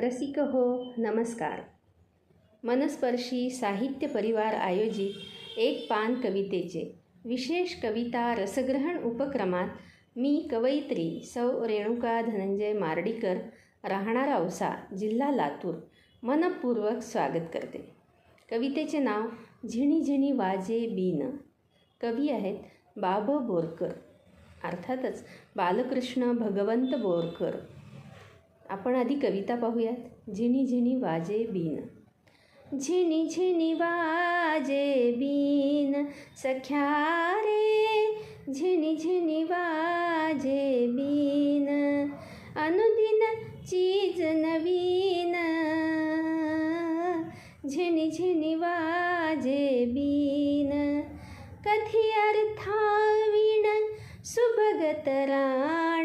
रसिक हो नमस्कार. मनस्पर्शी साहित्य परिवार आयोजित एक पान कवितेचे विशेष कविता रसग्रहण उपक्रमात मी कवयित्री सौ रेणुका धनंजय मार्डीकर राहणार औसा जिल्हा लातूर. मनपूर्वक स्वागत करते. कवितेचे नाव झिणी झिणी वाजे बीन कवी आहेत बाब बोरकर. अर्थातच बालकृष्ण भगवंत बोरकर. आपण आधी कविता पाहूयात. झिणी झिणी वाजे बीन झिणी झिणी वाजे बीन सख्या रे झिणी झिणी वाजे बीन अनुदिन चीज नवीन. झिणी झिणी वाजे बीन कधी अर्थावीण सुभगत राणा.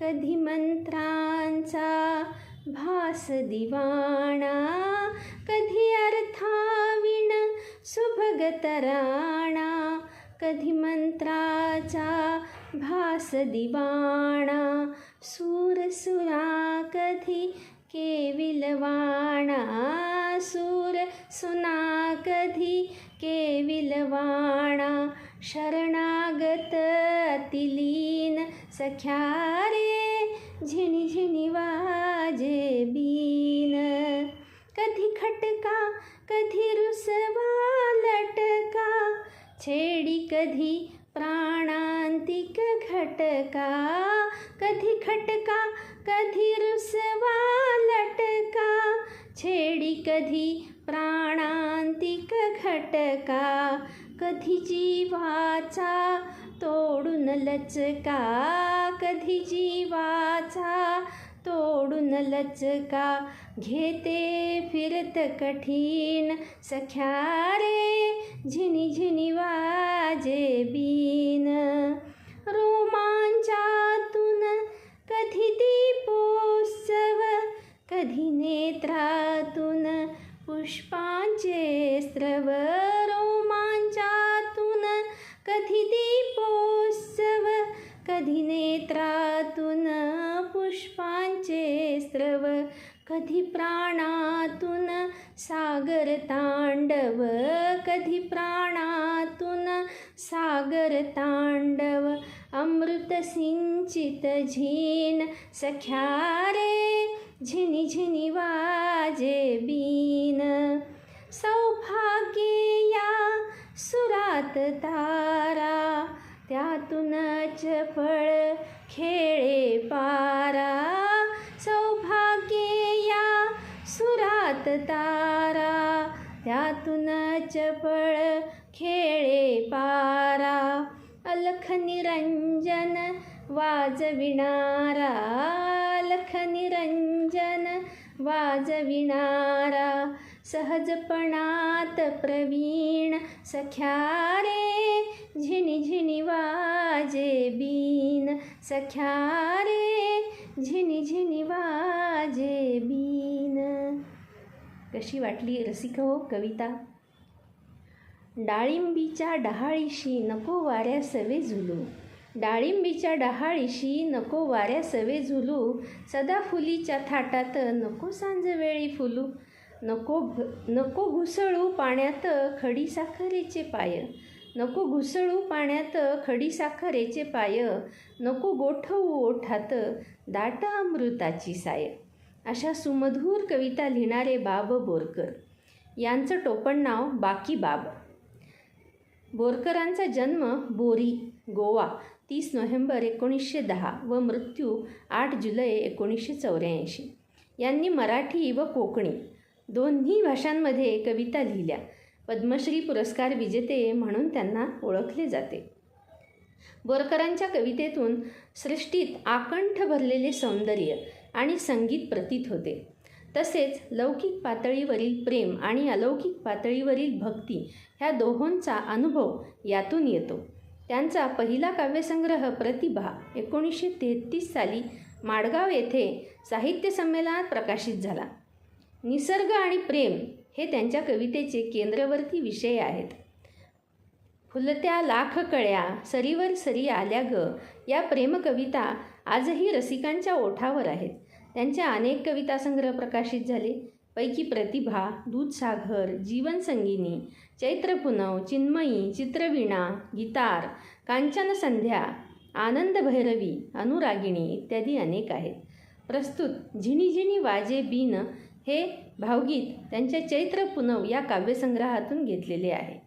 कधी मंत्रांचा भास दिवाणा कधी अर्थाविण सुभगत राणा कधी मंत्राचा भास दिवाणा सूरसुरा कधी केविलवाणा सूर सुना कधी केविलवाणा शरणागत तिलीन सख्या झिणी झिणी वाजे बीन. कधी खटका कधी रुसवा लटका. छेडी कधी प्राणांतिक घटका. कधी खटका कधी रुसवा लटका. छेडी कधी प्राणांतिक घटका. कधी जीवाचा तोडून लचका. कधी जीवाचा तोडून लचका घेते फिरत कठीण. सख्या रे झिणी झिणी वाजे बीन. कधी प्राणातून सागर तांडव कधी प्राणातून सागर तांडव अमृत सिंचित झीन सख्या रे झिनी झिनी वाजे बीन. सौभाग्य या सुरात तारा त्यातूनच फळ खेळे पारा. सात तारा त्यातूनच फळ खेळे पारा. अलख निरंजन वाजविणारा अलख निरंजन वाजविणारा सहजपणात प्रवीण सख्या रे झिणी झिणी वाजे बीन सख्या रे झिणी झिणी वाजे बीन कशी वाटली रसिक हो कविता? डाळिंबीच्या डहाळीशी नको वाऱ्या सवे झुलू. डाळिंबीच्या डहाळीशी नको वाऱ्या सवे झुलू. सदा फुलीच्या थाटात नको सांजवेळी फुलू. नको नको घुसळू पाण्यात खडी साखरेचे पाय. नको घुसळू पाण्यात खडी साखरेचे पाय. नको गोठवू ओठात दाट अमृताची साय. अशा सुमधूर कविता लिहिणारे बाब बोरकर. यांचं टोपण नाव बाकी बाब. बोरकरांचा जन्म बोरी गोवा तीस नोव्हेंबर एकोणीसशे दहा व मृत्यू आठ जुलै एकोणीसशे चौऱ्याऐंशी. यांनी मराठी व कोकणी दोन्ही भाषांमध्ये कविता लिहिल्या. पद्मश्री पुरस्कार विजेते म्हणून त्यांना ओळखले जाते. बोरकरांच्या कवितेतून सृष्टीत आकंठ भरलेले सौंदर्य आणि संगीत प्रतीत होते. तसेच लौकिक पातळीवरील प्रेम आणि अलौकिक पातळीवरील भक्ती ह्या दोहोंचा अनुभव यातून येतो. त्यांचा पहिला काव्यसंग्रह प्रतिभा एकोणीसशे तेहतीस साली माडगाव येथे साहित्य संमेलनात प्रकाशित झाला. निसर्ग आणि प्रेम हे त्यांच्या कवितेचे केंद्रवर्ती विषय आहेत. फुलत्या लाख कळ्या सरीवर सरी आल्या ग या प्रेमकविता आजही रसिकांच्या ओठावर आहेत. त्यांच्या अनेक कविता संग्रह प्रकाशित झाले. पैकी प्रतिभा दूधसागर जीवनसंगिनी चैत्रपुनव चिन्मयी चित्रवीणा गीतार कांचन संध्या आनंद भैरवी अनुरागिणी इत्यादी अनेक आहेत. प्रस्तुत झिणी झिणी वाजे बीन हे भावगीत त्यांच्या चैत्र पुनव या काव्यसंग्रहातून घेतलेले आहे.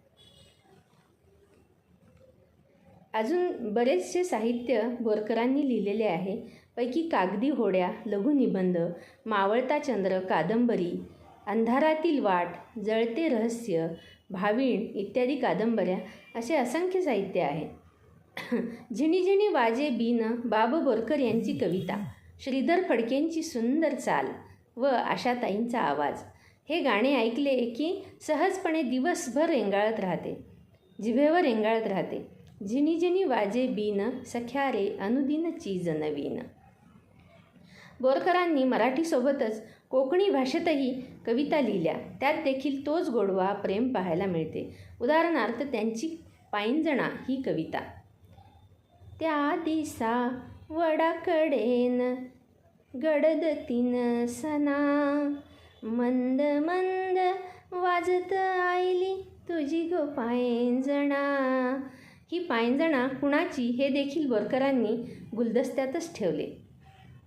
अजून बरेचसे साहित्य बोरकरांनी लिहिलेले आहे. पैकी कागदी होड्या लघुनिबंध मावळता चंद्र कादंबरी अंधारातील वाट जळते रहस्य भाविण इत्यादी कादंबऱ्या असे असंख्य साहित्य आहे. झिणीझिणी वाजे बीन बाब बोरकर यांची कविता श्रीधर फडकेंची सुंदर चाल व आशाताईंचा आवाज. हे गाणे ऐकले की सहजपणे दिवसभर रेंगाळत राहते जिभेवर रेंगाळत राहते. झिणीझिणी वाजे बीन सख्या रे अनुदिन चीज नवीन. बोरकरांनी मराठीसोबतच कोकणी भाषेतही कविता लिहिल्या. त्यात देखील तोच गोडवा प्रेम पाहायला मिळते. उदाहरणार्थ त्यांची पायंजणा ही कविता. त्या दिसा वडाकडेन गडद तीन सना मंद मंद वाजत आईली तुझी गो पायंजणा. ही पायंजणा कुणाची हे देखील बोरकरांनी गुलदस्त्यातच ठेवले.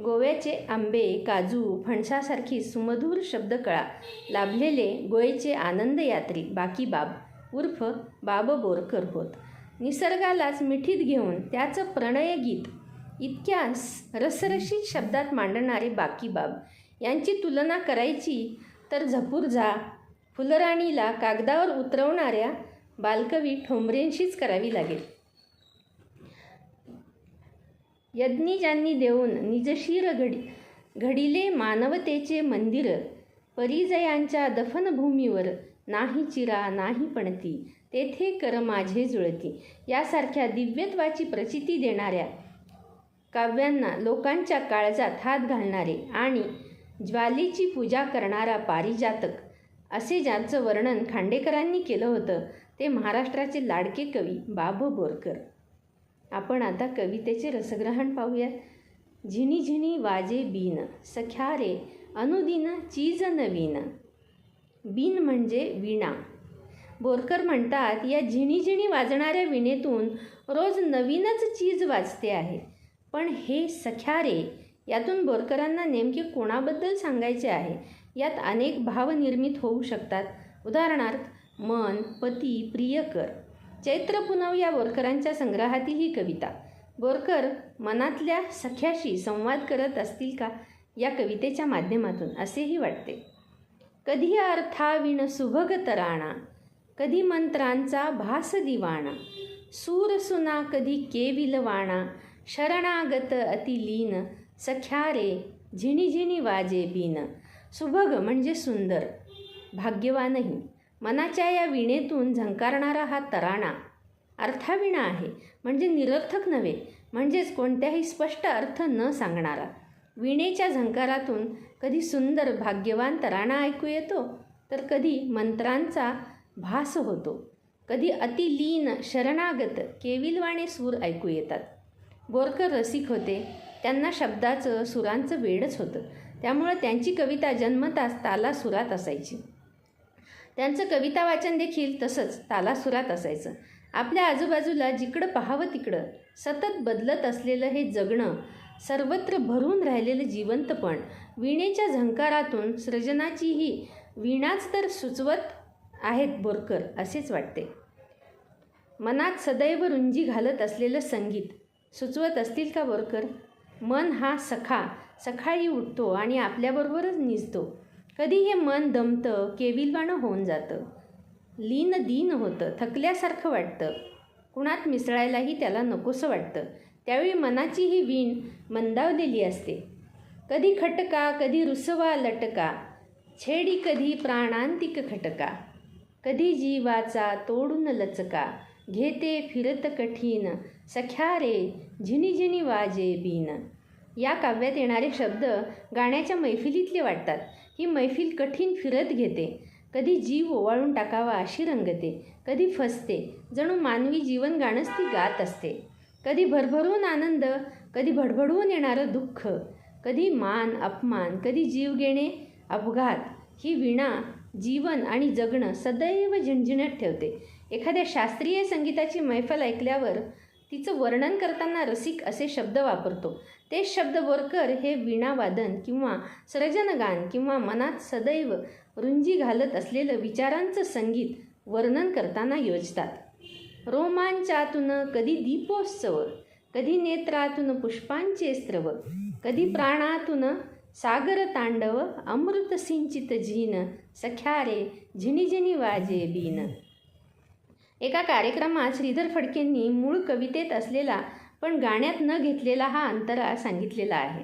गोव्याचे आंबे काजू फणसासारखी सुमधूर शब्दकळा लाभलेले गोयचे आनंदयात्री बाकी बाब उर्फ बाब बोरकर होत. निसर्गालाच मिठीत घेऊन त्याचं प्रणयगीत इतक्या रसरशीत शब्दात मांडणारे बाकी बाब यांची तुलना करायची तर झपूर झा फुलराणीला कागदावर उतरवणाऱ्या बालकवी ठोंबरेंशीच करावी लागेल. यज्ञी ज्यांनी देऊन निजशीर घडी घडिले मानवतेचे मंदिर परिजयांच्या दफनभूमीवर नाही चिरा नाही पणती तेथे कर माझे जुळती. यासारख्या दिव्यत्वाची प्रचिती देणाऱ्या काव्यांना लोकांच्या काळजात हात घालणारे आणि ज्वालीची पूजा करणारा पारिजातक असे ज्यांचं वर्णन खांडेकरांनी केलं होतं ते महाराष्ट्राचे लाडके कवी बाब बोरकर. आपण आता कवितेचे रसग्रहण पाहूयात. झिणी झिणी वाजे बीन सख्या रे अनुदिन चीज नवीन. बीन म्हणजे विणा. बोरकर म्हणतात या झिणी झिणी वाजणाऱ्या विणेतून रोज नवीनच चीज वाजते आहे. पण हे सख्या रे यातून बोरकरांना नेमके कोणाबद्दल सांगायचे आहे? यात अनेक भावनिर्मित होऊ शकतात. उदाहरणार्थ मन पती प्रियकर चैत्र पुनव या बोरकरांच्या संग्रहातील ही कविता. बोरकर मनातल्या सख्याशी संवाद करत असतील का या कवितेच्या माध्यमातून असेही वाटते. कधी अर्थाविण सुभग तराणा कधी मंत्रांचा भास दिवाणा सूर सुना कधी केविलवाणा शरणागत अतिलीन सख्या रे झिणी झिणी वाजे बीन. सुभग म्हणजे सुंदर भाग्यवानही. मनाच्या या विणेतून झंकारणारा हा तराणा. अर्थाविणा आहे म्हणजे निरर्थक नव्हे म्हणजेच कोणत्याही स्पष्ट अर्थ न सांगणारा. विणेच्या झंकारातून कधी सुंदर भाग्यवान तराणा ऐकू येतो? तर कधी मंत्रांचा भास होतो. कधी अतिलीन शरणागत केविलवाणे सूर ऐकू येतात. बोरकर रसिक होते. त्यांना शब्दाचं सुरांचं वेडच होतं. त्यामुळं त्यांची कविता जन्मताच ताला सुरात असायची. त्यांचं कविता वाचन देखील तसंच तालासुरात असायचं. आपल्या आजूबाजूला जिकडं पाहावं तिकडं सतत बदलत असलेलं हे जगणं सर्वत्र भरून राहिलेलं जिवंतपण विणेच्या झंकारातून सृजनाचीही वीणाच तर सुचवत आहेत बोरकर असेच वाटते. मनात सदैव रुंजी घालत असलेलं संगीत सुचवत असतील का बोरकर? मन हा सखा सकाळी उठतो आणि आपल्याबरोबरच निजतो. कधी हे मन दमतं केविलवाणं होऊन जातं. लीन दीन होतं थकल्यासारखं वाटतं. कुणात मिसळायलाही त्याला नकोसं वाटतं. त्यावेळी मनाची ही वीण मंदावलेली असते. कधी खटका कधी रुसवा लटका. छेडी कधी प्राणांतिक खटका. कधी जीवाचा तोडून लचका. घेते फिरत कठीण. सख्या रे झिनी झिनी वाजे बीन या काव्यात येणारे शब्द गाण्याच्या मैफिलीतले वाटतात. ही मैफिल कठीण फिरत घेते. कधी जीव ओवाळून टाकावा अशी रंगते. कधी फसते. जणू मानवी जीवन गाणंच ती गात असते. कधी भरभरून आनंद कधी भडभडून येणारं दुःख कधी मान अपमान कधी जीव घेणे अपघात ही वीणा जीवन आणि जगणं सदैव झिणझिणत ठेवते. एखाद्या शास्त्रीय संगीताची मैफल ऐकल्यावर तिचं वर्णन करताना रसिक असे शब्द वापरतो. ते शब्द बोरकर हे वीणावादन किंवा सृजनगान किंवा मनात सदैव रुंजी घालत असलेलं विचारांचं संगीत वर्णन करताना योजतात. रोमांचातून कधी दीपोत्सव कधी नेत्रातून पुष्पांचे स्त्रव कधी प्राणातून सागर तांडव अमृत सिंचित झीन सख्यारे झिणीझिणी वाजे बीन. एका कार्यक्रमात श्रीधर फडकेंनी मूळ कवितेत असलेला पण गाण्यात न घेतलेला हा अंतरा सांगितलेला आहे.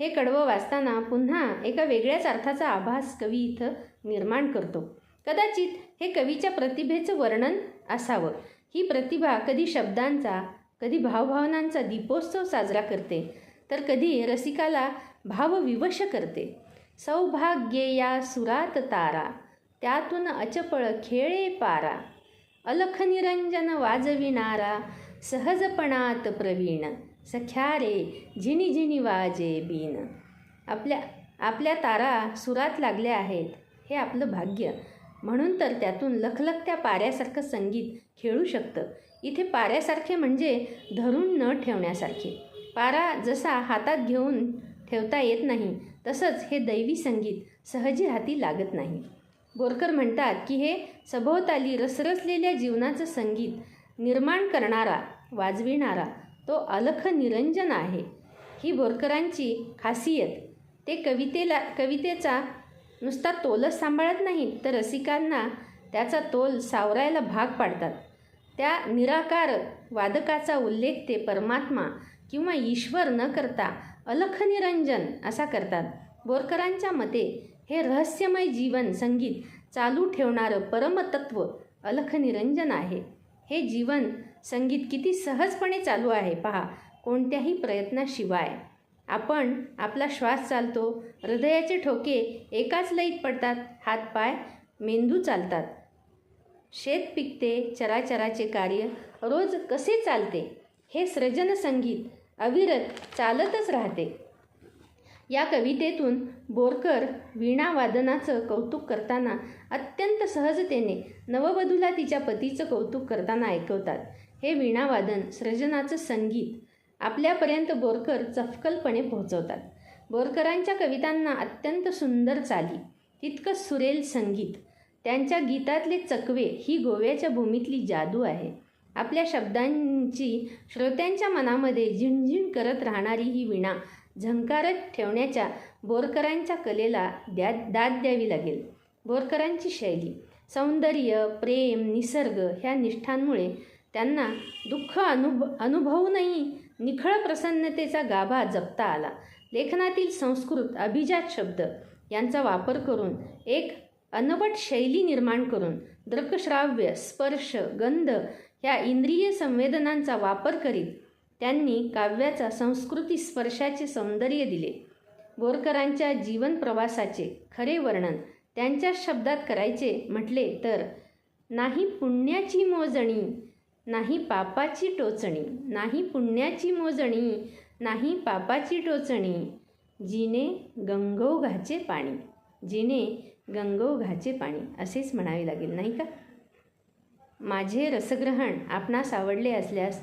हे कडवं वाचताना पुन्हा एका वेगळ्याच अर्थाचा आभास कवी इथं निर्माण करतो. कदाचित हे कवीच्या प्रतिभेचं वर्णन असावं. ही प्रतिभा कधी शब्दांचा कधी भावभावनांचा दीपोत्सव साजरा करते तर कधी रसिकाला भावविवश करते. सौभाग्ये या सुरात तारा त्यातून अचपळ खेळे पारा. अलख निरंजन वाजविणारा सहजपणात प्रवीण सख्या रे झिणी झिणी वाजे बीन. आपल्या आपल्या तारा सुरात लागल्या आहेत हे आपलं भाग्य. म्हणून तर त्यातून लखलखत्या पाऱ्यासारखं संगीत खेळू शकतं. इथे पाऱ्यासारखे म्हणजे धरून न ठेवण्यासारखे. पारा जसा हातात घेऊन ठेवता येत नाही तसंच हे दैवी संगीत सहजी हाती लागत नाही. बोरकर म्हणतात की हे सभोवताली रसरसलेल्या जीवनाचं संगीत निर्माण करणारा वाजविणारा तो अलख निरंजन आहे. ही बोरकरांची खासियत. ते कवितेला कवितेचा नुसता तोलच सांभाळत नाहीत तर रसिकांना त्याचा तोल सावरायला भाग पाडतात. त्या निराकार वादकाचा उल्लेख ते परमात्मा किंवा ईश्वर न करता अलख निरंजन असा करतात. बोरकरांच्या मते हे रहस्यमय जीवन संगीत चालू ठेवणारं परमतत्व अलख निरंजन आहे. हे जीवन संगीत किती सहजपणे चालू आहे पहा कोणत्याही प्रयत्नाशिवाय. आपण आपला श्वास चालतो हृदयाचे ठोके एकाच लईत पडतात हातपाय मेंदू चालतात. शेत पिकते चराचराचे कार्य रोज कसे चालते हे सृजन संगीत अविरत चालतच राहते. या कवितेतून बोरकर वीणावादनाचं कौतुक करताना अत्यंत सहजतेने नववधूला तिच्या पतीचं कौतुक करताना ऐकवतात. हे वीणावादन सृजनाचं संगीत आपल्यापर्यंत बोरकर चफकलपणे पोहोचवतात. बोरकरांच्या कवितांना अत्यंत सुंदर चाली तितकं सुरेल संगीत. त्यांच्या गीतातले चकवे ही गोव्याच्या भूमीतली जादू आहे. आपल्या शब्दांची श्रोत्यांच्या मनामध्ये झिणझिण करत राहणारी ही वीणा झंकारत ठेवण्याच्या बोरकरांच्या कलेला द्या दाद द्यावी लागेल. बोरकरांची शैली सौंदर्य प्रेम निसर्ग ह्या निष्ठांमुळे त्यांना दुःख अनुभव अनुभवूनही निखळ प्रसन्नतेचा गाभा जपता आला. लेखनातील संस्कृत अभिजात शब्द यांचा वापर करून एक अनवट शैली निर्माण करून दृकश्राव्य स्पर्श गंध ह्या इंद्रिय संवेदनांचा वापर करीत त्यांनी काव्याचा संस्कृती स्पर्शाचे सौंदर्य दिले. बोरकरांच्या जीवन प्रवासाचे खरे वर्णन त्यांच्या शब्दात करायचे म्हटले तर नाही पुण्याची मोजणी नाही पापाची टोचणी नाही पुण्याची मोजणी नाही पापाची टोचणी जिने गंगोघाचे पाणी जिने गंगोघाचे पाणी असेच म्हणावे लागेल नाही का? माझे रसग्रहण आपणास आवडले असल्यास